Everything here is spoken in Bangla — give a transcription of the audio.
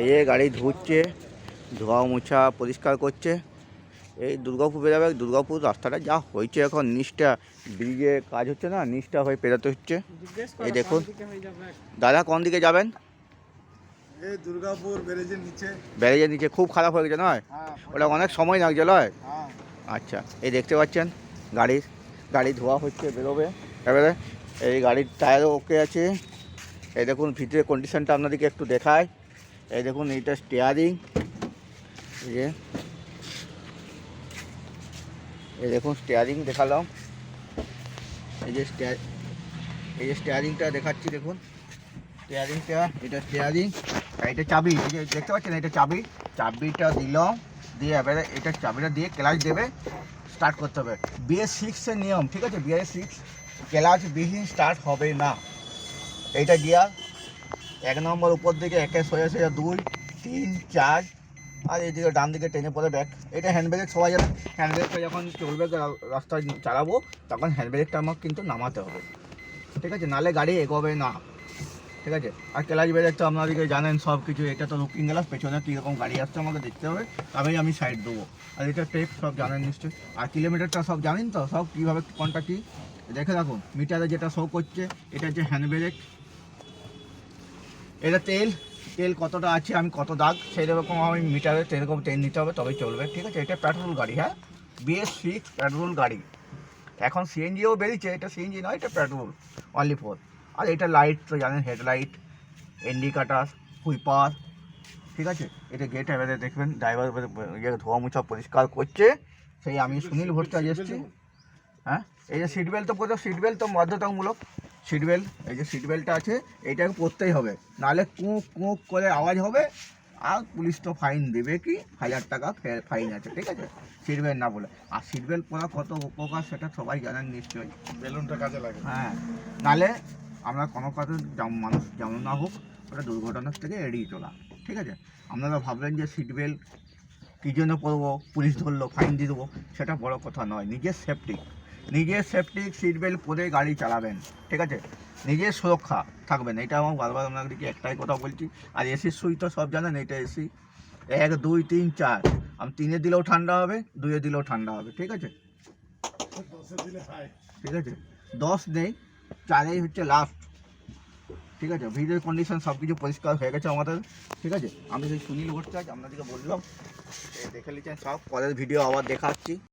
এই যে গাড়ি ধুচ্ছে ধোয়া মোছা পরিষ্কার করছে। এই দুর্গাপুর বেরোবে দুর্গাপুর রাস্তাটা যা হয়েছে এখন নিচটা ব্রিজে কাজ হচ্ছে না নিচটা হয়ে পেরোতে হচ্ছে। এই দেখুন। দাদা কোন দিকে যাবেন? এই দুর্গাপুর ব্যারেজের নিচে। ব্যারেজের নিচে খুব খারাপ হয়ে গেছে নয়? হ্যাঁ ওটা অনেক সময় লাগছে নয়? হ্যাঁ। আচ্ছা এই দেখতে পাচ্ছেন গাড়ির গাড়ি ধোয়া হচ্ছে বেরোবে। এবারে এই গাড়ির টায়ারও ওকে আছে। এই দেখুন ভিতরে কন্ডিশনটা আপনাদেরকে একটু দেখায়। এই দেখুন, এইটা স্টিয়ারিং এই যে। এই দেখুন স্টিয়ারিং দেখালাম। এই যে স্টিয়ার এই যে স্টিয়ারিংটা দেখাচ্ছি, দেখুন। স্টিয়ারিংটা এটা স্টিয়ারিং আর এটা চাবি। এই যে, দেখতে পাচ্ছেন, এটা চাবি। চাবিটা দিলাম, দিয়ে এবারে এটা চাবিটা দিয়ে ক্লাচ দেবে স্টার্ট করতে হবে। বিএস সিক্সের নিয়ম, ঠিক আছে? বিএস সিক্স ক্লাচ বিহীন স্টার্ট হবে না। এইটা গিয়ার এক নম্বর উপর দিকে একে সোজা সোজা দুই, তিন, চার, আর এইদিকে ডান দিকে টেনে পড়ে ব্যাক এটা হ্যান্ড ব্রেক সবাই জানে। হ্যান্ড ব্রেকটা যখন চলবে রাস্তায় চালাবো, তখন হ্যান্ড ব্রেকটা আমাকে কিন্তু নামাতে হবে। ঠিক আছে? নালে গাড়ি এগোবে না। ঠিক আছে? আর ক্লাচ ব্রেক তো আপনাদেরকে জানেন, সব কিছু। এটা তো লুকিং গ্লাস পেছনে কীরকম গাড়ি আসছে আমাকে দেখতে হবে। তবেই আমি সাইড দেবো। আর এটা টেপ সব জানেন নিশ্চয়ই। আর কিলোমিটারটা সব জানেন তো? সব কীভাবে কোনটা কী? দেখে রাখুন। মিটারে যেটা শো করছে, এটা হচ্ছে হ্যান্ড ব্রেক এটা তেল তেল কতটা আছে, আমি কত দাগ সেই রকম আমি মিটারে সেরকম তেল নিতে হবে, তবেই চলবে, ঠিক আছে? এটা পেট্রোল গাড়ি হ্যাঁ? বিএস সিক্স পেট্রোল গাড়ি। এখন সিএনজিও বেরিয়েছে, এটা সিএনজি নয়, এটা পেট্রোল অনলি ফোর আর এটা লাইট তো জানেন হেডলাইট ইন্ডিকেটার হুইপার ঠিক আছে? এটা গেট এবারে দেখবেন ড্রাইভার ইয়ে ধোয়া মুছা পরিষ্কার করছে। সেই আমি সুনীল ভট্টাচার্য এসেছি। হ্যাঁ? এই যে সিট বেল্ট তো সিট বেল্ট তো বাধ্যতামূলক। সিট বেল্ট এই যে সিট বেল্টটা আছে এইটাকে পরতেই হবে। নাহলে কুঁক কুঁক করে আওয়াজ হবে আর পুলিশ তো ফাইন দেবে কি? হাজার টাকা ফাইন আছে ঠিক আছে? সিট বেল্ট না বলে আর সিট বেল্ট পরা কত উপকার সেটা সবাই জানেন নিশ্চয়ই। বেলুনটা কাজে লাগে। হ্যাঁ নাহলে আমরা কোনো কাজে যেমন মানুষ যেমন না হোক ওটা দুর্ঘটনার থেকে এড়িয়ে চলা ঠিক আছে? আপনারা ভাবলেন যে সিট বেল্ট কী জন্য পরবো? পুলিশ ধরলো ফাইন দিয়ে দেবো সেটা বড় কথা নয় নিজের সেফটি নিজের সেফটি সিট বেল্ট পরে গাড়ি চালাবেন, ঠিক আছে? নিজের সুরক্ষা থাকবেন, এটা আমার বারবার আপনাদেরকে একটাই কথা বলছি। আর এসির সুই তো সব জানেন, এটা এসি এক, দুই, তিন, চার। আমি তিনে দিলেও ঠান্ডা হবে দুইয়ে দিলেও ঠান্ডা হবে, ঠিক আছে? ঠিক আছে? দশ নেই, চারেই হচ্ছে লাস্ট ঠিক আছে? ভিডিও কন্ডিশন সব কিছু পরিষ্কার হয়ে গেছে আমাদের, ঠিক আছে? আমি সেই সুনীল ভট্টাচার্য আপনাদেরকে বললাম দেখে নিচ্ছেন সব, পরের ভিডিও আবার দেখাচ্ছি।